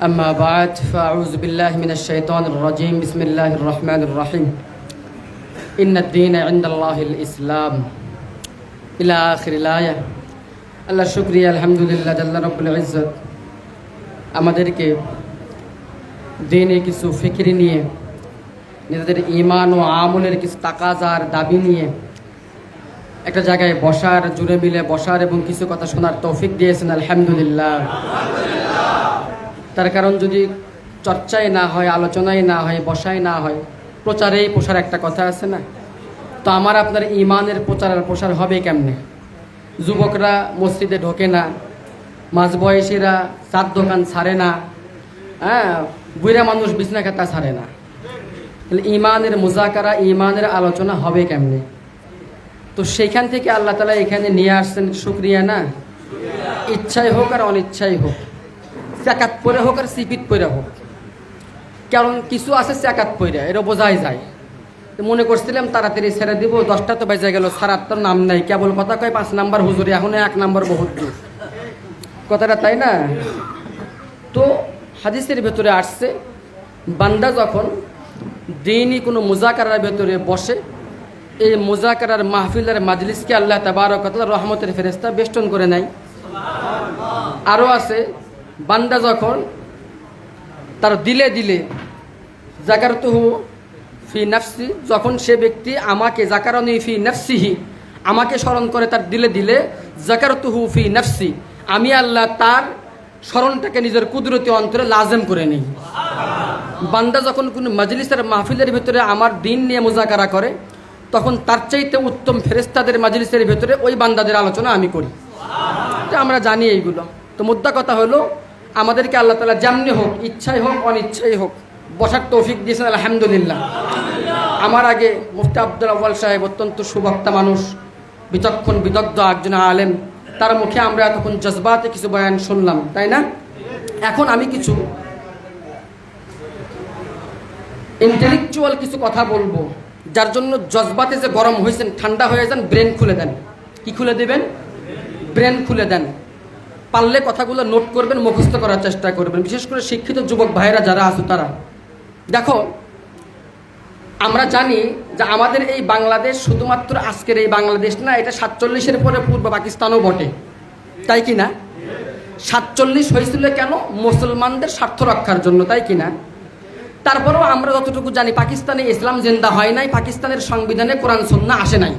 أما بعد فأعوذ بالله من الشيطان الرجيم بسم الله الرحمن الرحيم إن الدين عند الله الإسلام إلى آخر الآية আল্লাহ শুক্রিয়া আলহামদুলিল্লাহ আল্লাহ রব্বুল ইজ্জত আমাদেরকে দিনে কিছু ফিকিরি নিয়ে নিজেদের ইমান ও আমলের কিছু তাকাজার দাবি নিয়ে একটা জায়গায় বসার জুড়ে মিলে বসার এবং কিছু কথা শোনার তৌফিক দিয়েছেন আলহামদুলিল্লাহ তার কারণ যদি চর্চায় না হয় আলোচনায় না হয় বসায় না হয়, প্রচারেই প্রসার একটা কথা আছে না? তো আমার আপনার ইমানের প্রচার আর প্রসার হবে কেমনে? যুবকরা মসজিদে ঢোকে না, মাঝবয়সীরা চার দোকান ছাড়ে না হ্যাঁ বুড়া মানুষ বিছনা খাতা ছাড়ে না। তাহলে ইমানের মোজাকারা, ইমানের আলোচনা হবে কেমনে? তো সেইখান থেকে আল্লাহ তালা এখানে নিয়ে আসছেন শুক্রিয়া না? ইচ্ছাই হোক আর অনিচ্ছাই হোক। চাকাত পরে হোক আর সিপিত পরে হোক। কারণ কিছু আছে চাকাত পরে এটা বোঝাই যায়। তো মনে করছিলাম তাড়াতাড়ি ছেড়ে দিব, দশটা তো বেজে গেল সারাত তোর নাম নাই। কেবল কথা কয়, পাঁচ নাম্বার হুজুরি, এখন এক নাম্বার বহুত কথাটা তাই না? তো হাদিসের ভেতরে আসছে, বান্দা যখন দিনই কোনো মুজাকারার ভেতরে বসে, এই মুজাকারার মাহফিলের মাজলিসকে আল্লাহ তাবারক রহমতের ফেরেস্তা বেষ্টন করে নেয়। আরও আছে বান্দা যখন তার দিলে দিলে জাকারতুহু ফি নাফসি, যখন সে ব্যক্তি আমাকে জাকারনি ফি নাফসিহি, আমাকে স্মরণ করে তার দিলে দিলে জাকারতুহু ফি নাফসি, আমি আল্লাহ তার স্মরণটাকে নিজের কুদরতি অন্তরে লাজেম করে নিই। বান্দা যখন কোনো মাজলিসের মাহফিলের ভিতরে আমার দিন নিয়ে মোজাকারা করে, তখন তার চাইতে উত্তম ফেরেস্তাদের মাজলিসের ভিতরে ওই বান্দাদের আলোচনা আমি করি। আমরা জানি এইগুলো। তো মুদ্রা কথা হলো আমাদেরকে আল্লাহ তালা যেমনি হোক, ইচ্ছাই হোক, অনিচ্ছাই হোক, বসার তৌফিক দিয়েছেন, আলহামদুলিল্লাহ। আমার আগে মুফতি আব্দুল আব্বাল সাহেব অত্যন্ত সুবক্তা মানুষ, বিচক্ষণ, বিদগ্ধ একজন আলেম। তার মুখে আমরা তখন জজবাতে কিছু বয়ান শুনলাম, তাই না? এখন আমি কিছু ইন্টেলেকচুয়াল কিছু কথা বলব, যার জন্য জজবাতে যে গরম হয়েছেন, ঠান্ডা হয়ে যান, ব্রেন খুলে দেন। কি খুলে দেবেন? ব্রেন খুলে দেন। পারলে কথাগুলো নোট করবেন, মুখস্থ করার চেষ্টা করবেন। বিশেষ করে শিক্ষিত যুবক ভাইরা যারা আছে তারা। দেখো, আমরা জানি যে আমাদের এই বাংলাদেশ শুধুমাত্র আজকের এই বাংলাদেশ না, এটা সাতচল্লিশের পরে পূর্ব পাকিস্তানও বটে। তাই কি না? সাতচল্লিশ হয়েছিল কেন? মুসলমানদের স্বার্থ রক্ষার জন্য, তাই কি না? তারপরেও আমরা যতটুকু জানি, পাকিস্তানে ইসলাম জেন্দা হয় নাই, পাকিস্তানের সংবিধানে কোরআন সন্না আসে নাই।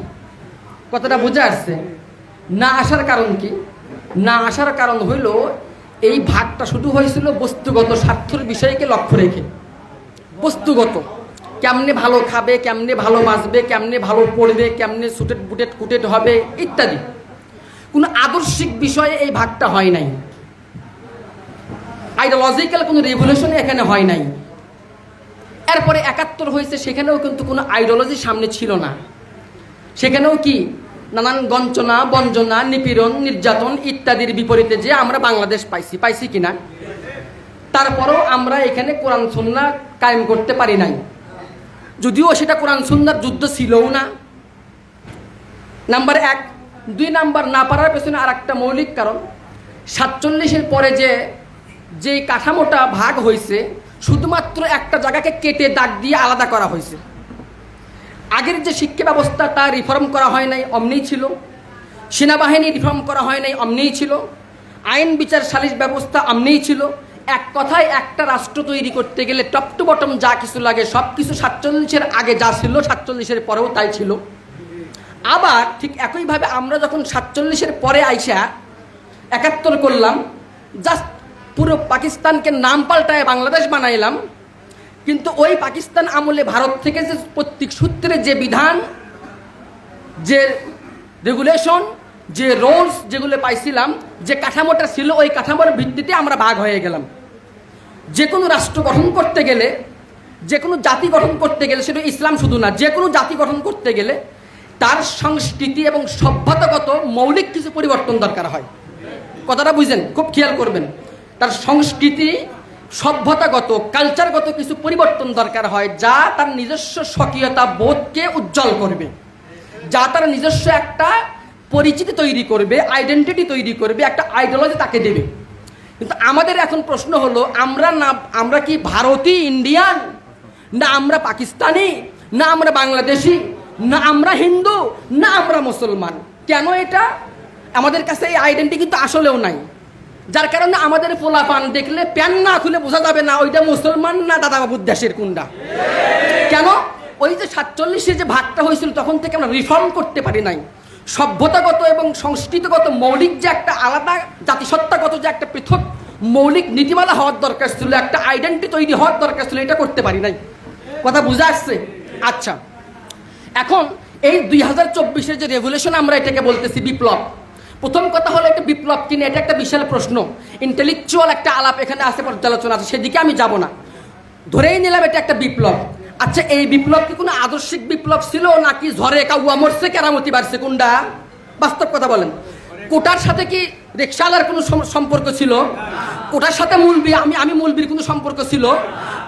কথাটা বুঝে আসছে। না আসার কারণ কি? না আসার কারণ হইল, এই ভাগটা শুধু হয়েছিল বস্তুগত স্বার্থর বিষয়কে লক্ষ্য রেখে। বস্তুগত। কেমনে ভালো খাবে, কেমনে ভালো বাঁচবে, কেমনে ভালো পড়বে, কেমনে সুটেট বুটেট কুটেট হবে, ইত্যাদি। কোনো আদর্শিক বিষয়ে এই ভাগটা হয় নাই। আইডিওলজিক্যাল কোনো রেভলিউশন এখানে হয় নাই। এরপরে একাত্তর হয়েছে, সেখানেও কিন্তু কোনো আইডিওলজি সামনে ছিল না। সেখানেও কি? নানান গঞ্চনা বঞ্চনা নিপীড়ন, নির্যাতন ইত্যাদির বিপরীতে যে আমরা বাংলাদেশ পাইছি পাইছি কিনা? তারপরেও আমরা এখানে কোরআন, সন্না কায়েম করতে পারি নাই। যদিও সেটা কোরআন সন্ন্যার যুদ্ধ ছিলও না। নাম্বার এক, দুই নাম্বার না পারার পেছনে আর একটা মৌলিক কারণ। সাতচল্লিশের পরে যে যে কাঠামোটা ভাগ হয়েছে শুধুমাত্র একটা জায়গাকে কেটে দাগ দিয়ে আলাদা করা হয়েছে আগের যে শিক্ষা ব্যবস্থা, তা রিফর্ম করা হয় নাই অমনিই ছিল। সেনাবাহিনী রিফর্ম করা হয় নাই অমনিই ছিল। আইন বিচার সালিশ ব্যবস্থা অমনিই ছিল। এক কথায় একটা রাষ্ট্র তৈরি করতে গেলে টপ টু বটম যা কিছু লাগে, সব কিছু সাতচল্লিশের আগে যা ছিল, সাতচল্লিশের পরেও তাই ছিল। আবার ঠিক একইভাবে আমরা যখন সাতচল্লিশের পরে আইসা একাত্তর করলাম জাস্ট পুরো পাকিস্তানকে নাম পাল্টায় বাংলাদেশ বানাইলাম কিন্তু ওই পাকিস্তান আমলে ভারত থেকে যে প্রত্যেক সূত্রে যে বিধান, যে রেগুলেশন যে রোলস যেগুলো পাইছিলাম, যে কাঠামোটা ছিল, ওই কাঠামোর ভিত্তিতে আমরা ভাগ হয়ে গেলাম। যে কোনো রাষ্ট্র গঠন করতে গেলে, যে কোনো জাতি গঠন করতে গেলে, সেটা ইসলাম শুধু না, যে কোনো জাতি গঠন করতে গেলে তার সংস্কৃতি এবং সভ্যতাগত মৌলিক কিছু পরিবর্তন দরকার হয়। কথাটা বুঝেন, খুব খেয়াল করবেন। তার সংস্কৃতি সভ্যতাগত কালচারগত কিছু পরিবর্তন দরকার হয় যা তার নিজস্ব স্বকীয়তা বোধকে উজ্জ্বল করবে। যা তার নিজস্ব একটা পরিচিতি তৈরি করবে আইডেন্টিটি তৈরি করবে, একটা আইডিওলজি তাকে দেবে। কিন্তু আমাদের এখন প্রশ্ন হলো, আমরা না, আমরা কি ভারতীয় ইন্ডিয়ান না আমরা পাকিস্তানি? না আমরা বাংলাদেশি? না আমরা হিন্দু? না আমরা মুসলমান? কেন এটা? আমাদের কাছে এই আইডেন্টি কিন্তু আসলেও নাই। যার কারণে আমাদের পোলা পান দেখলে প্যান না খুলে বোঝা যাবে না ওইটা মুসলমান না দাদা বাবুর দেশের কুন্ডা কেন? ওই যে সাতচল্লিশে যে ভাগটা হয়েছিল তখন থেকে আমরা রিফর্ম করতে পারি নাই। সভ্যতাগত এবং সংস্কৃতিগত মৌলিক যে একটা আলাদা জাতিসত্তাগত যে একটা পৃথক মৌলিক নীতিমালা হওয়ার দরকার ছিল, একটা আইডেন্টি তৈরি হওয়ার দরকার ছিল, এটা করতে পারি নাই। কথা বুঝে আসছে? আচ্ছা। এখন এই দুই হাজার চব্বিশের যে রেভলিউশন আমরা এটাকে বলতেছি বিপ্লব। প্রথম কথা হলো একটা বিপ্লব কিনে এটা একটা বিশাল প্রশ্ন। ইন্টেলেকচুয়াল একটা আলাপ এখানে আছে পর্যালোচনা আছে, সেদিকে আমি যাব না। ধরেই নিলাম এটা একটা বিপ্লব। আচ্ছা এই বিপ্লব কি কোনো আদর্শিক বিপ্লব ছিল নাকি ঝড়ে কাউয়া মরছে কেরামতি বাড়ছে, কোনটা? বাস্তব কথা বলেন। কোটার সাথে কি রিক্সাওয়ালার কোনো সম্পর্ক ছিল? কোটার সাথে মুলবি, আমি আমি মুলবির কোনো সম্পর্ক ছিল?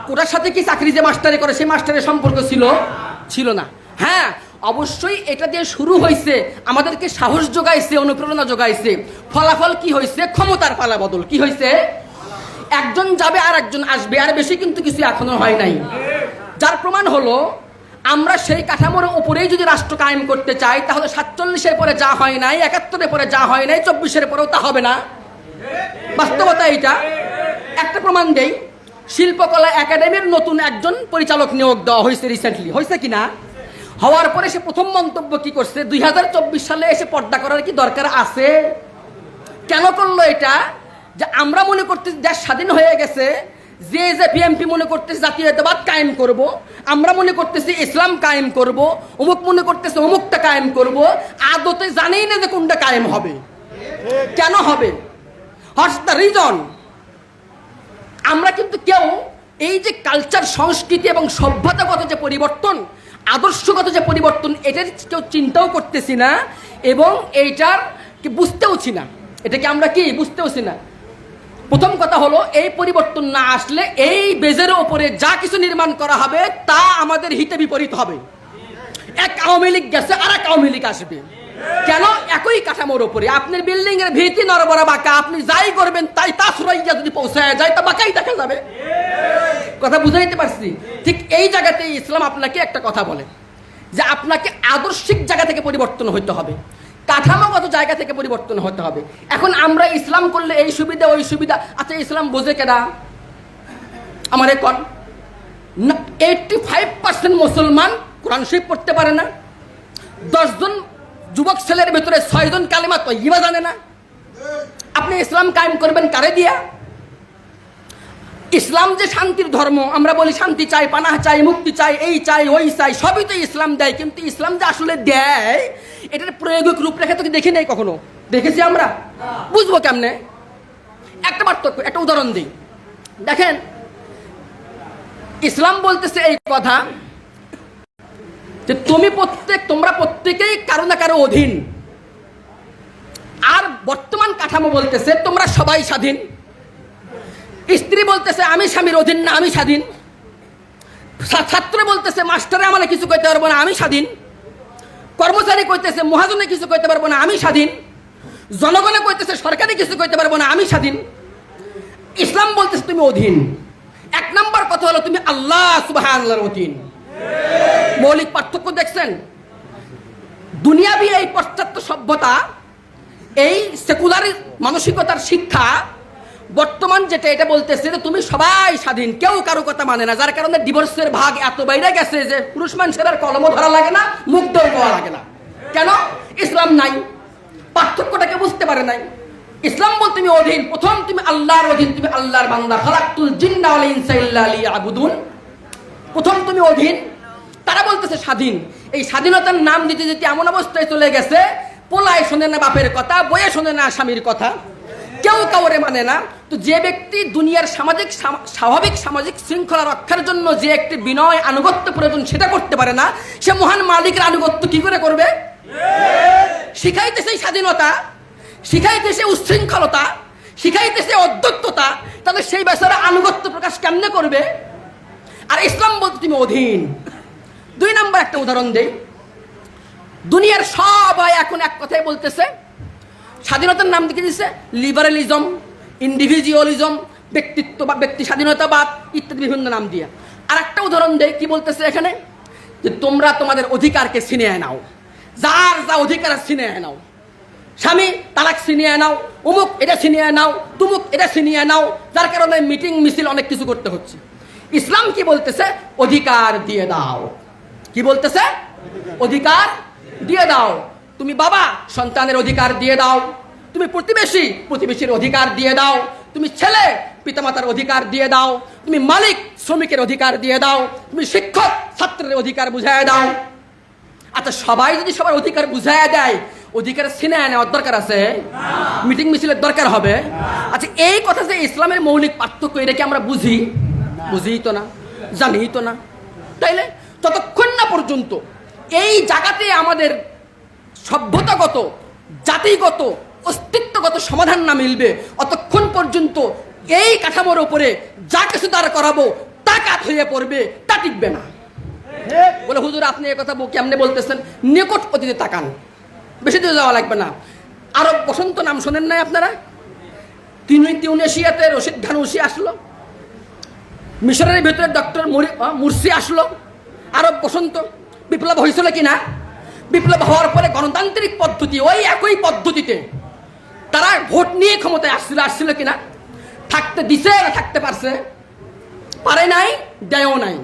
কোটার সাথে কি চাকরি যে মাস্টারে করে, সেই মাস্টারের সম্পর্ক ছিল? ছিল না। হ্যাঁ অবশ্যই এটা দিয়ে শুরু হয়েছে, আমাদেরকে সাহস যোগাইছে, অনুপ্রেরণা যোগাইছে। ফলাফল কি হয়েছে? ক্ষমতার পালা বদল। কি হয়েছে? একজন যাবে আর একজন আসবে, আর বেশি কিন্তু কিছু এখনও হয় নাই। যার প্রমাণ হলো, আমরা সেই কাঠামোর উপরেই যদি রাষ্ট্র কায়েম করতে চাই, তাহলে সাতচল্লিশের পরে যা হয় নাই একাত্তরের পরে যা হয় নাই, চব্বিশের পরেও তা হবে না। বাস্তবতা এইটা। একটা প্রমাণ দেই, শিল্পকলা একাডেমির নতুন একজন পরিচালক নিয়োগ দেওয়া হয়েছে রিসেন্টলি হয়েছে কি না? হওয়ার পরে সে প্রথম মন্তব্য কি করছে দুই হাজার চব্বিশ সালে এসে পর্দা করার কি দরকার আছে কেন করল এটা যে আমরা মনে করতেছি দেশ স্বাধীন হয়ে গেছে, যে যে বিএমপি মনে করতেছে জাতীয়তাবাদ কায়েম করব। আমরা মনে করতেছি ইসলাম কায়েম করব। অমুক মনে করতেছে অমুকটা কায়েম করব। আদতে জানেই না যে কোনটা কায়েম হবে কেন হবে হটস দ্য রিজন আমরা কিন্তু কেউ এই যে কালচার সংস্কৃতি এবং সভ্যতাগত যে পরিবর্তন আদর্শগত যে পরিবর্তন, এটার কেউ চিন্তাও করতেছি না এবং এইটার কি বুঝতেওছি না। এটাকে আমরা কি বুঝতেওছি না। প্রথম কথা হলো, এই পরিবর্তন না আসলে এই বেজের ওপরে যা কিছু নির্মাণ করা হবে তা আমাদের হিতে বিপরীত হবে। এক আওয়ামী লীগ গেছে আর এক আওয়ামী লীগ আসবে। কেন? একই কাঠামোর উপরে। আপনার বিল্ডিং এর ভিত্তি নরবরা বাঁকা, আপনি যাই করবেন তাই তা সুরাইয়া যদি পৌঁছায় যায়, তা বাঁকাই দেখা যাবে। কথা বুঝাইতে পারছি? ঠিক এই জায়গাতেই ইসলাম আপনাকে একটা কথা বলে, যে আপনাকে আদর্শিক জায়গা থেকে পরিবর্তন হতে হবে, কাঠামোগত জায়গা থেকে পরিবর্তন হতে হবে। এখন আমরা ইসলাম করলে এই সুবিধা, ওই সুবিধা আচ্ছা ইসলাম বোঝে কেনা আমার এখন এইটটি ফাইভ পার্সেন্ট মুসলমান কোরআন শরীফ পড়তে পারে না, দশজন যুবক ছেলের ভেতরে ছয়জন কালেমা তৈবা জানে না? আপনি ইসলাম কায়েম করবেন কারে দিয়া? ইসলাম যে শান্তির ধর্ম, আমরা বলি শান্তি চাই, পানাহ চাই, মুক্তি চাই, এই চাই, ওই চাই, সবই তো ইসলাম দেয়, কিন্তু ইসলাম যে আসলে দেয়, এটার প্রয়োগিক রূপরেখা তো দেখি নাই কখনো? দেখেছি আমরা? বুঝব কেমনে? একটা পার্থক্য, একটা উদাহরণ দিই। দেখেন, ইসলাম বলতেছে এই কথা যে তুমি প্রত্যেক, তোমরা প্রত্যেকেই কারও না কারও অধীন। আর বর্তমান কাঠামো বলতেছে, তোমরা সবাই স্বাধীন। স্ত্রী বলতেছে, আমি স্বামীর অধীন না, আমি স্বাধীন। ছাত্র বলতেছে, মাস্টারে আমাকে কিছু কইতে পারব না, আমি স্বাধীন। কর্মচারী কইতেছে, মহাজনে কিছু কইতে পারব না, আমি স্বাধীন। জনগণে কইতেছে, সরকারে কিছু কইতে পারব না, আমি স্বাধীন। ইসলাম বলতেছে, তুমি অধীন। এক নম্বর কথা হলো, তুমি আল্লাহ সুবাহ আল্লাহর অধীন। মৌলিক পার্থক্য দেখছেন? দুনিয়াবি এই পাশ্চাত্য সভ্যতা, এই সেকুলার মানসিকতার শিক্ষা বর্তমান যেটা, এটা বলতেছে যে তুমি সবাই স্বাধীন, কেউ কারও কথা মানে না, যার কারণে ডিভোর্সের ভাগ এত বাইরে গেছে যে পুরুষ মানুষের আর কলমও ধরা লাগে না দেও পাওয়া লাগে না। কেন? ইসলাম নাই, পার্থক্যটাকে বুঝতে পারে নাই। ইসলাম বল তুমি অধীন, প্রথম তুমি আল্লাহর অধীন, তুমি আল্লাহর বান্দা, খালাক্তুল জিন্না ওয়াল ইনসা ইল্লা লিয়াবুদুন। প্রথম তুমি অধীন তারা বলতেছে স্বাধীন। এই স্বাধীনতার নাম দিতে দিতে এমন অবস্থায় চলে গেছে, পোলায় শোনে না বাপের কথা বয়ে শোনে না স্বামীর কথা। কেউ কাউরে মানে না। তো যে ব্যক্তি দুনিয়ার সামাজিক স্বাভাবিক সামাজিক শৃঙ্খলা রক্ষার জন্য যে একটি বিনয় আনুগত্য প্রয়োজন সেটা করতে পারে না, সে মহান মালিকের আনুগত্য কি করে করবে? শিখাইতেছে স্বাধীনতা, শিখাইতেছে উচ্ছৃঙ্খলতা, শিখাইতেছে অধ্যত্ততা তাহলে সেই বেচারা আনুগত্য প্রকাশ কেমনে করবে? আর ইসলাম বলতে তুমি অধীন। দুই নম্বর একটা উদাহরণ দেই। দুনিয়ার সবাই এখন এক কথাই বলতেছে, স্বাধীনতার নাম দেখে দিচ্ছে লিবারালিজম ইন্ডিভিজুয়ালিজম ব্যক্তিত্ব বা ব্যক্তি স্বাধীনতাবাদ ইত্যাদি বিভিন্ন নাম দিয়ে। আর একটা উদাহরণ দেয় কি বলতেছে এখানে? যে তোমরা তোমাদের অধিকারকে ছিনিয়ে নাও। যার যা অধিকার ছিনিয়ে নাও। স্বামী তালাক ছিনিয়ে নাও অমুক এটা ছিনিয়ে নাও, তুমুক এটা ছিনিয়ে নাও, যার কারণে মিটিং, মিছিল অনেক কিছু করতে হচ্ছে। ইসলাম কি বলতেছে? অধিকার দিয়ে দাও। কি বলতেছে? অধিকার দিয়ে দাও। তুমি বাবা, সন্তানের অধিকার দিয়ে দাও। তুমি প্রতিবেশী, প্রতিবেশীর অধিকার দিয়ে দাও। তুমি ছেলে, পিতামাতার অধিকার দিয়ে দাও। তুমি মালিক, শ্রমিকের অধিকার দিয়ে দাও। তুমি শিক্ষক, ছাত্রের অধিকার বুঝায় দাও। আচ্ছা সবাই যদি সবার অধিকার বুঝাইয়া দেয়, অধিকার ছিনে নেওয়ার দরকার আছে? মিটিং মিছিলের দরকার হবে? আচ্ছা এই কথা যে ইসলামের মৌলিক পার্থক্য, এটা কি আমরা বুঝি? বুঝি তো না জানি তো না। তাইলে ততক্ষণ না পর্যন্ত এই জায়গাতে আমাদের সভ্যতাগত, জাতিগত, অস্তিত্বগত সমাধান না মিলবে। অতক্ষণ পর্যন্ত এই কাঠামোর ওপরে যা কিছু দ্বারা করাবো, তা কাত হয়ে পড়বে, তা টিকবে না। বলে, হুজুর, আপনি কথা কেমনে বলতেছেন? নিকট অতীতে তাকান। বেশি দূরে যাওয়া লাগবে না। আরব বসন্ত নাম শোনেন নাই আপনারা? তিন তিউনেশিয়াতে রশিদ ঘানুসি আসলো। মিশরের ভেতরে ডক্টর মুরসি আসলো। আরব বসন্ত, বিপ্লব হয়েছিল কি না বিপ্লব হওয়ার পরে গণতান্ত্রিক পদ্ধতি, ওই একই পদ্ধতিতে তারা ভোট নিয়ে ক্ষমতায় আসছিল আসছিল কিনা? থাকতে দিছে না থাকতে পারছে? পারে নাই, দেয়ও নাই।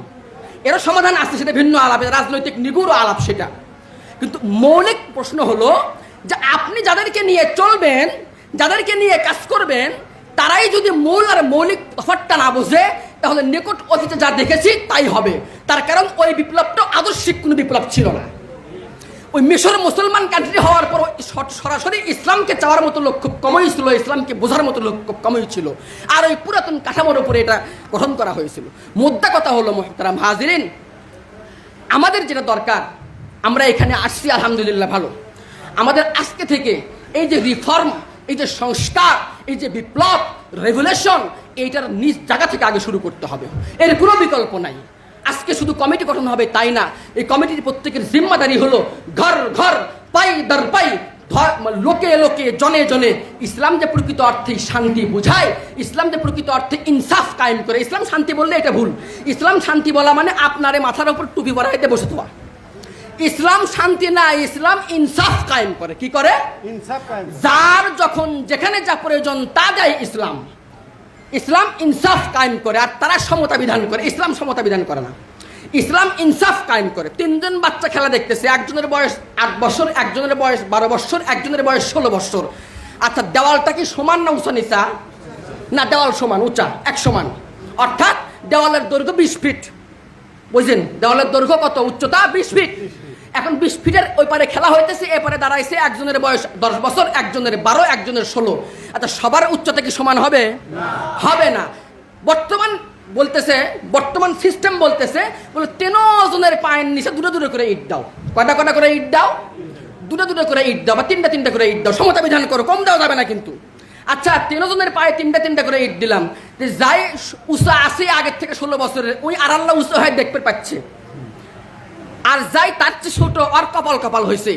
এর সমাধান আসছে সেটা ভিন্ন আলাপ রাজনৈতিক নিগুড় আলাপ সেটা। কিন্তু মৌলিক প্রশ্ন হলো যে আপনি যাদেরকে নিয়ে চলবেন, যাদেরকে নিয়ে কাজ করবেন, তারাই যদি মূল আর মৌলিক তফাতটা না বোঝে তাহলে নিকট অতীতে যা দেখেছি তাই হবে। তার কারণ ওই বিপ্লবটা আদর্শিক কোনো বিপ্লব ছিল না। ওই মিশর মুসলমান কান্ট্রি হওয়ার পর সরাসরি ইসলামকে চাওয়ার মতো লোক খুব কমই ছিল, ইসলামকে বোঝার মতো লোক খুব কমই ছিল। আর ওই পুরাতন কাঠামোর উপরে এটা গঠন করা হয়েছিল। মোদ্দা কথা হলো, মোহতারাম হাজিরিন, আমাদের যেটা দরকার, আমরা এখানে আসছি, আলহামদুলিল্লাহ ভালো। আমাদের আজকে থেকে এই যে রিফর্ম এই যে সংস্কার, এই যে বিপ্লব রেভুলেশন এইটার নিজ জায়গা থেকে আগে শুরু করতে হবে। এর কোনো বিকল্প নাই। আজকে শুধু কমিটি গঠন হবে তাই না? এই কমিটির প্রত্যেকের জিম্মাদারি হলো ঘর ঘর, পাই, দর, পাই। লোকে লোকে, জনে জনে। ইসলাম যে প্রকৃত অর্থে শান্তি বোঝায়, ইসলাম যে প্রকৃত অর্থে ইনসাফ কায়েম করে। ইসলাম শান্তি বললে এটা ভুল। ইসলাম শান্তি বলা মানে আপনারে মাথার উপর টুপি পরাইতে বসে থাকা। ইসলাম শান্তি না ইসলাম ইনসাফ কায়েম করে। কি করে? যার যখন যেখানে যা প্রয়োজন তা দেয় ইসলাম। ইসলাম ইনসাফ কায়েম করে আর তারা সমতা বিধান করে। ইসলাম সমতা বিধান করে না। ইসলাম ইনসাফ কায়েম করে। তিনজন বাচ্চা খেলা দেখতেছে একজনের বয়স আট বছর একজনের বয়স বারো বছর একজনের বয়স ষোলো বছর। আচ্ছা দেওয়ালটা কি সমান না উঁচা নিচা? না দেওয়াল সমান উঁচা এক সমান। অর্থাৎ দেওয়ালের দৈর্ঘ্য বিশ ফিট। বুঝলেন? দেওয়ালের দৈর্ঘ্য কত? উচ্চতা বিশ ফিট। এখন বিশ ফিটের ওই পারে খেলা হইতেছে এপারে দাঁড়াইছে একজনের বয়স দশ বছর একজনের বারো একজনের ষোলো। আচ্ছা সবার উচ্চতা কি সমান হবে? হবে না। বর্তমান বলতেছে বর্তমান সিস্টেম বলতেছে বলে তেনো জনের পায়ের নিচে দূরে দূরে করে ইট দাও। কটা কটা করে ইট দাও? দুটো দুটো করে ইট দাও বা তিনটা তিনটা করে ইট দাও। সমতা বিধান করো কম দেওয়া যাবে না কিন্তু। আচ্ছা জনের পায়ে তিনটা তিনটা করে ইট দিলাম। যে যাই উষা আসে আগের থেকে ষোলো বছরের ওই আর আল্লাহ উষা হয়ে দেখতে পাচ্ছে। আর যাই তার চেয়ে ছোট, আর কপাল কপাল হয়েছে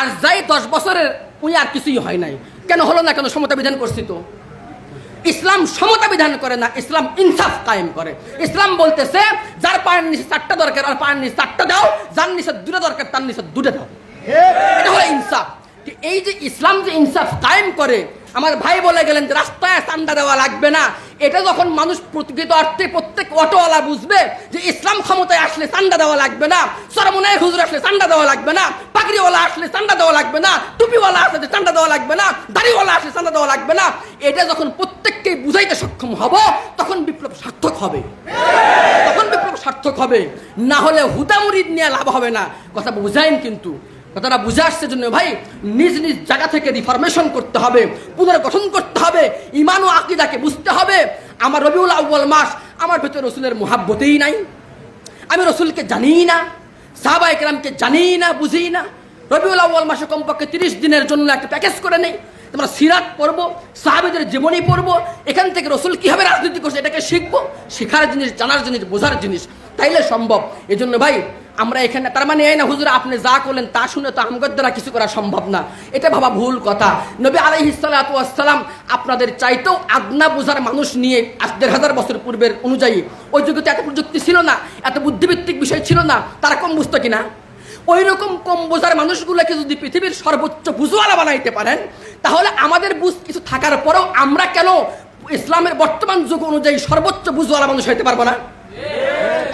আর যাই দশ বছরের, উনি আর কিছুই হয় নাই। কেন হলো না কেন সমতা বিধান করছি তো? ইসলাম সমতা বিধান করে না, ইসলাম ইনসাফ কায়েম করে। ইসলাম বলতেছে, যার পায়ের নিচে চারটা দরকার, আর পায়ের নিচে চারটা দাও, যার নিচে দুটো দরকার, তার নিচে দুটো দাও। এটা হলো ইনসাফ। এই যে ইসলাম যে ইনসাফ কায়েম করে আমার ভাই বলে গেলেন যে, রাস্তায় চান্দা দেওয়া লাগবে না। এটা যখন মানুষ প্রকৃত অর্থে প্রত্যেক অটোওয়ালা বুঝবে যে, ইসলাম ক্ষমতায় আসলে চান্দা দেওয়া লাগবে না সরমনায় হুজুর আসলে চান্দা দেওয়া লাগবে না, পাগড়িওয়ালা আসলে চান্দা দেওয়া লাগবে না, টুপিওয়ালা আসলে চান্দা দেওয়া লাগবে না, দাড়িওয়ালা আসলে চান্দা দেওয়া লাগবে না। এটা যখন প্রত্যেককে বুঝাইতে সক্ষম হব, তখন বিপ্লব সার্থক হবে। তখন বিপ্লব সার্থক হবে। না হলে হুদামুরিদ নিয়ে লাভ হবে না। কথা বুঝাইন কিন্তু। কথাটা বুঝে আসছে জন্য ভাই, নিজ নিজ জায়গা থেকে রিফরমেশন করতে হবে, পুনর্গঠন করতে হবে ইমান ও আকিদাকে বুঝতে হবে। আমার রবিউল আউ্বাল মাস আমার ভেতরে রসুলের মোহাব্বতেই নাই। আমি রসুলকে জানিই না, সাহাবা একরামকে জানিই না বুঝি না। রবিউল আউ্বাল মাসে কমপক্ষে তিরিশ দিনের জন্য একটা প্যাকেজ করে নেই। তোমরা সিরাত পড়ব, সাহাবিদের জীবনী পড়ব, এখান থেকে রসুল কীভাবে রাজনীতি করছে, এটাকে শিখব? শেখার জিনিস, জানার জিনিস, বোঝার জিনিস, তাইলে সম্ভব। এই জন্য ভাই আমরা এখানে, তার মানে এই না, হুজুর আপনি যা করলেন তা শুনে তো আমগর দ্বারা কিছু করা সম্ভব না। এটা ভাবা ভুল কথা। নবী আলাইহিসালাম আপনাদের চাইতেও আদনা বোঝার মানুষ নিয়ে আজ দেড় হাজার বছর পূর্বের অনুযায়ী, ওই যুগে তো এত প্রযুক্তি ছিল না, এত বুদ্ধিভিত্তিক বিষয় ছিল না, তারা কম বুঝতো কিনা? ওই রকম কম বোঝার মানুষগুলোকে যদি পৃথিবীর সর্বোচ্চ বুঝওয়ালা বানাইতে পারেন, তাহলে আমাদের বুঝ কিছু থাকার পরেও আমরা কেন ইসলামের বর্তমান যুগ অনুযায়ী সর্বোচ্চ বুঝওয়ালা মানুষ হইতে পারব না?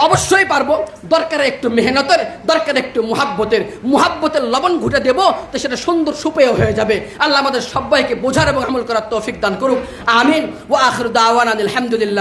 অবশ্যই পারব। দরকার একটু মেহনতের, দরকার একটু মুহাব্বতের। মুহাব্বতের লবণ ঘুটে দেব, তো সেটা সুন্দর সুপেয় হয়ে যাবে। আল্লাহ আমাদের সবাইকে বোঝার এবং আমল করার তৌফিক দান করুক। আমিন। ও আখর দাওয়ান আলহামদুলিল্লাহ